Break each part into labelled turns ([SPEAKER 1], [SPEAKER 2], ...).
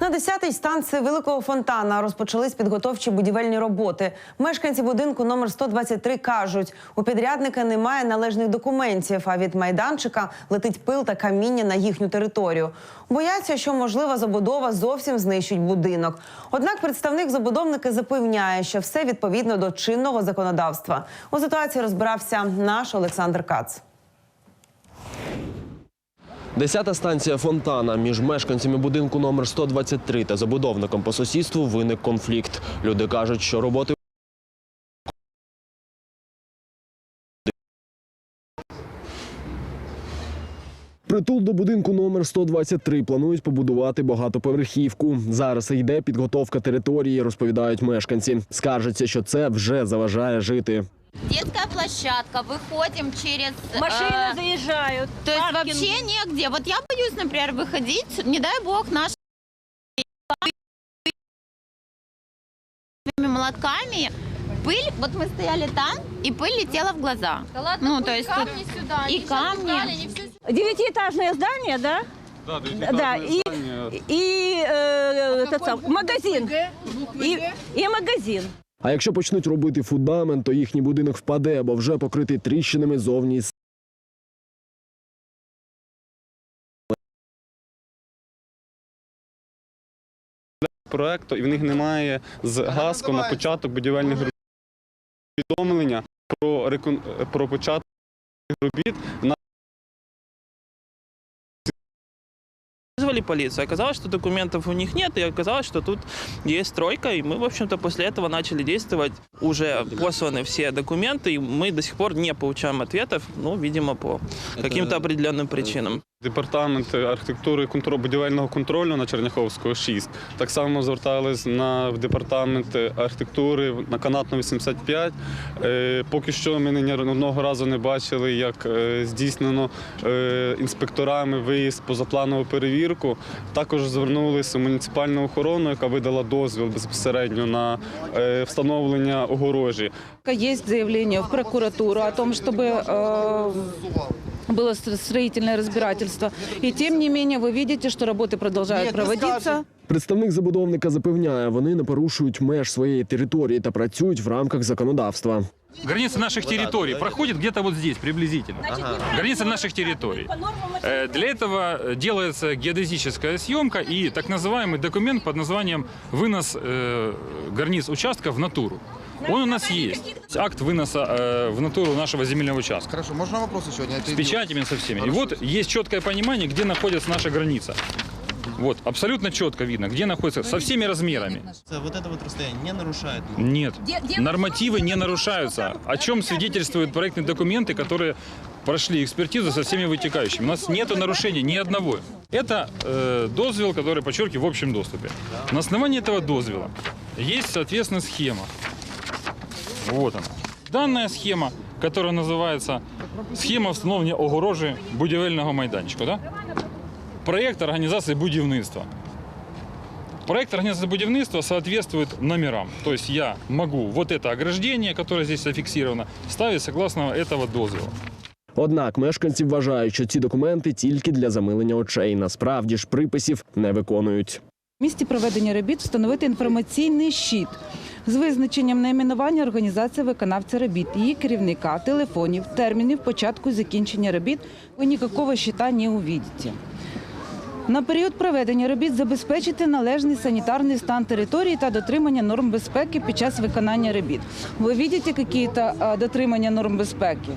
[SPEAKER 1] На 10-й станції Великого Фонтана розпочались підготовчі будівельні роботи. Мешканці будинку номер 123 кажуть, у підрядника немає належних документів, а від майданчика летить пил та каміння на їхню територію. Бояться, що можлива забудова зовсім знищить будинок. Однак представник забудовника запевняє, що все відповідно до чинного законодавства. У ситуації розбирався наш Олександр Кац.
[SPEAKER 2] Десята станція Фонтана між мешканцями будинку номер 123 та забудовником по сусідству виник конфлікт. Люди кажуть, що роботи Притул до будинку номер 123 планують побудувати багатоповерхівку. Зараз йде підготовка території, розповідають мешканці. Скаржаться, що це вже заважає жити.
[SPEAKER 3] Детская площадка, выходим через... э,
[SPEAKER 4] Машины заезжают.
[SPEAKER 3] то есть
[SPEAKER 4] паркинг.
[SPEAKER 3] вообще негде. Вот я боюсь, например, выходить, не дай бог, нашими молотками. Пыль, вот мы стояли там, и пыль летела в глаза.
[SPEAKER 5] Да ладно,
[SPEAKER 3] Ну,
[SPEAKER 5] пусть
[SPEAKER 3] то есть тут
[SPEAKER 5] камни сюда.
[SPEAKER 3] и
[SPEAKER 5] они всё
[SPEAKER 3] камни.
[SPEAKER 5] убрали, они всё
[SPEAKER 4] Девятиэтажное здание, да?
[SPEAKER 6] Да,
[SPEAKER 4] Да, и, и э, этот сам, магазин. И, и магазин.
[SPEAKER 2] А якщо почнуть робити фундамент, то їхній будинок впаде, бо вже покритий тріщинами зовні. і
[SPEAKER 6] проекту, і в них немає згаску на початок будівельних робіт. Повідомлення про, рекон... про початок робіт на
[SPEAKER 7] Вызвали полицию. Оказалось, что документов у них нет, и оказалось, что тут есть стройка, и мы, в общем-то, после этого начали действовать. Уже посланы все документы, и мы до сих пор не получаем ответов, ну, видимо, по каким-то определенным причинам.
[SPEAKER 6] департамент архітектури і контролю, на Черняховського 6. Так само звертались на департамент архітектури на канатну 85. Е, поки що ми ні одного разу не бачили, як е, здійснено е, інспекторами виїзд позапланову перевірку. Також звернулися в муніципальну охорону, яка видала дозвіл безпосередньо на встановлення огорожі.
[SPEAKER 8] Есть заявление в прокуратуру о том, чтобы э, было стро- строительное разбирательство. И тем не менее вы видите, что работы продолжают проводиться.
[SPEAKER 2] Представник забудовника запевняє, вони не порушують меж своєї території та працюють в рамках законодавства.
[SPEAKER 9] Граница наших территорий проходит где-то вот здесь, приблизительно. Граница наших территорий. Э, Для этого делается геодезическая съемка и так называемый документ под названием «Вынос э, границ участка в натуру». Он у нас есть. Акт выноса э, в натуру нашего земельного участка.
[SPEAKER 10] Хорошо, можно вопрос еще?
[SPEAKER 9] С печатями, со всеми. И вот есть четкое понимание, где находится наша граница. Вот, абсолютно четко видно, где находится, со всеми размерами.
[SPEAKER 10] Вот это вот расстояние не нарушает?
[SPEAKER 9] Нет, нормативы не нарушаются. О чем свидетельствуют проектные документы, которые прошли экспертизу со всеми вытекающими. У нас нет нарушений ни одного. Это э, дозвел, который, подчеркиваю, в общем доступе. На основании этого дозвела есть, соответственно, схема. Вот она. Данная схема, которая называется схема встановлення огорожі будівельного майданчика. Да? Проект организации будівництва. Проект организации будівництва соответствует номерам. То есть я могу вот это ограждение, которое здесь зафиксировано, ставить согласно этого дозвола.
[SPEAKER 2] Однак мешканці вважають, що ці документи тільки для замилення очей. Насправді ж приписів не виконують.
[SPEAKER 8] В місті проведення робіт встановити інформаційний щит з визначенням найменування організації виконавця робіт, її керівника, телефонів, термінів початку і закінчення робіт. Ви ніякого щита не увидите. На період проведення робіт забезпечити належний санітарний стан території та дотримання норм безпеки під час виконання робіт. Ви бачите якісь дотримання норм безпеки?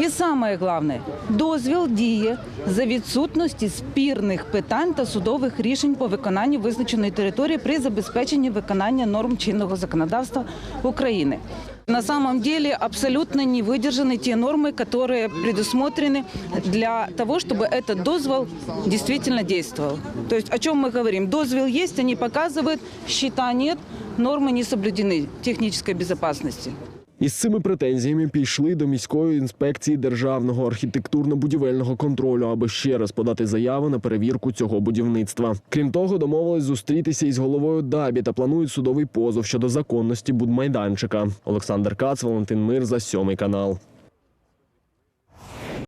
[SPEAKER 8] І саме головне, дозвіл діє за відсутності спірних питань та судових рішень по виконанню визначеної території при забезпеченні виконання норм чинного законодавства України. На самом деле абсолютно не выдержаны те нормы, которые предусмотрены для того, чтобы этот дозвол действительно действовал. То есть о чем мы говорим? Дозвел есть, они показывают, счета нет, нормы не соблюдены технической безопасности.
[SPEAKER 2] Із цими претензіями пішли до міської інспекції державного архітектурно-будівельного контролю, аби ще раз подати заяву на перевірку цього будівництва. Крім того, домовились зустрітися із головою ДАБІ та планують судовий позов щодо законності будмайданчика. Олександр Кац, Валентин Мир за сьомий канал.